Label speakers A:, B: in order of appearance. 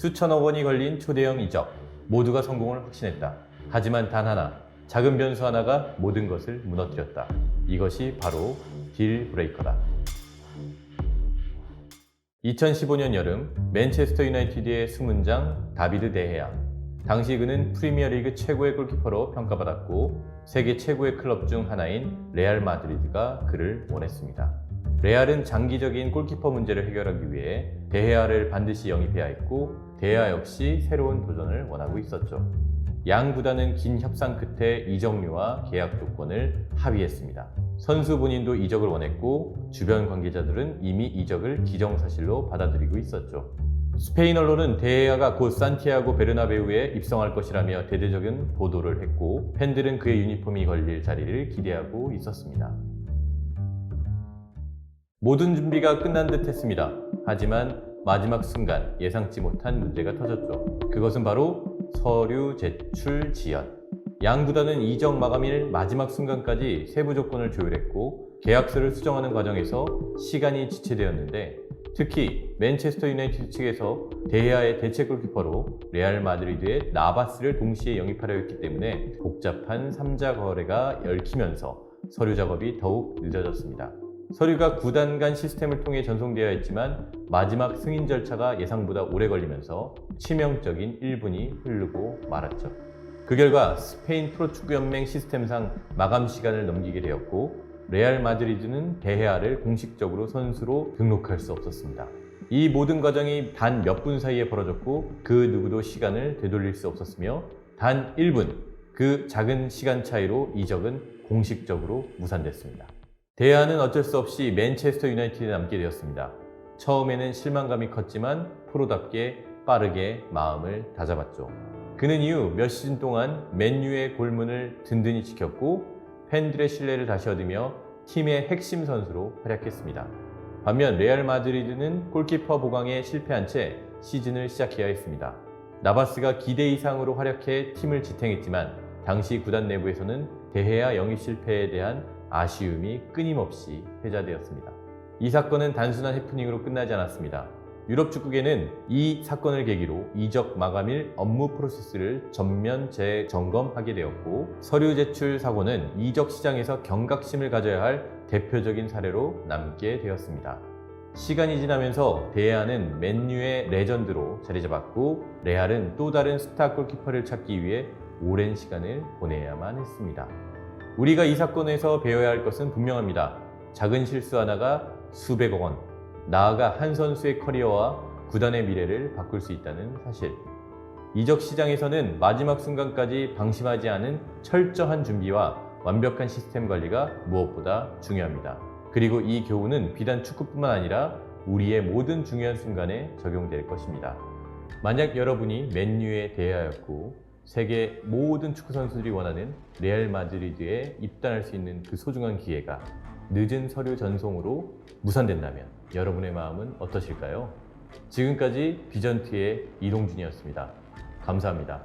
A: 수천억 원이 걸린 초대형 이적 모두가 성공을 확신했다. 하지만 단 하나 작은 변수 하나가 모든 것을 무너뜨렸다. 이것이 바로 딜 브레이커다. 2015년 여름 맨체스터 유나이티드의 수문장 다비드 데헤아. 당시 그는 프리미어리그 최고의 골키퍼로 평가받았고 세계 최고의 클럽 중 하나인 레알 마드리드가 그를 원했습니다. 레알은 장기적인 골키퍼 문제를 해결하기 위해 데헤아를 반드시 영입해야 했고 데헤아 역시 새로운 도전을 원하고 있었죠. 양 구단은 긴 협상 끝에 이적료와 계약 조건을 합의했습니다. 선수 본인도 이적을 원했고 주변 관계자들은 이미 이적을 기정사실로 받아들이고 있었죠. 스페인 언론은 데헤아가 곧 산티아고 베르나베우에 입성할 것이라며 대대적인 보도를 했고 팬들은 그의 유니폼이 걸릴 자리를 기대하고 있었습니다. 모든 준비가 끝난 듯 했습니다. 하지만 마지막 순간 예상치 못한 문제가 터졌죠. 그것은 바로 서류 제출 지연. 양 구단은 이적 마감일 마지막 순간까지 세부 조건을 조율했고 계약서를 수정하는 과정에서 시간이 지체되었는데 특히 맨체스터 유나이티드 측에서 데헤아의 대체 골키퍼로 레알 마드리드의 나바스를 동시에 영입하려 했기 때문에 복잡한 3자 거래가 얽히면서 서류 작업이 더욱 늦어졌습니다. 서류가 구단 간 시스템을 통해 전송되어 있지만 마지막 승인 절차가 예상보다 오래 걸리면서 치명적인 1분이 흐르고 말았죠. 그 결과 스페인 프로축구연맹 시스템상 마감 시간을 넘기게 되었고 레알 마드리드는 데헤아를 공식적으로 선수로 등록할 수 없었습니다. 이 모든 과정이 단 몇 분 사이에 벌어졌고 그 누구도 시간을 되돌릴 수 없었으며 단 1분 그 작은 시간 차이로 이적은 공식적으로 무산됐습니다. 데헤아는 어쩔 수 없이 맨체스터 유나이티드에 남게 되었습니다. 처음에는 실망감이 컸지만 프로답게 빠르게 마음을 다잡았죠. 그는 이후 몇 시즌 동안 맨유의 골문을 든든히 지켰고 팬들의 신뢰를 다시 얻으며 팀의 핵심 선수로 활약했습니다. 반면 레알 마드리드는 골키퍼 보강에 실패한 채 시즌을 시작해야 했습니다. 나바스가 기대 이상으로 활약해 팀을 지탱했지만 당시 구단 내부에서는 대헤아 영입 실패에 대한 아쉬움이 끊임없이 회자되었습니다. 이 사건은 단순한 해프닝으로 끝나지 않았습니다. 유럽 축구계는 이 사건을 계기로 이적 마감일 업무 프로세스를 전면 재점검하게 되었고 서류 제출 사고는 이적 시장에서 경각심을 가져야 할 대표적인 사례로 남게 되었습니다. 시간이 지나면서 데헤아는 맨유의 레전드로 자리 잡았고 레알은 또 다른 스타 골키퍼를 찾기 위해 오랜 시간을 보내야만 했습니다. 우리가 이 사건에서 배워야 할 것은 분명합니다. 작은 실수 하나가 수백억 원, 나아가 한 선수의 커리어와 구단의 미래를 바꿀 수 있다는 사실. 이적 시장에서는 마지막 순간까지 방심하지 않은 철저한 준비와 완벽한 시스템 관리가 무엇보다 중요합니다. 그리고 이 교훈은 비단 축구뿐만 아니라 우리의 모든 중요한 순간에 적용될 것입니다. 만약 여러분이 맨유의 대하였고 세계 모든 축구 선수들이 원하는 레알 마드리드에 입단할 수 있는 그 소중한 기회가 늦은 서류 전송으로 무산된다면 여러분의 마음은 어떠실까요? 지금까지 비전트의 이동준이었습니다. 감사합니다.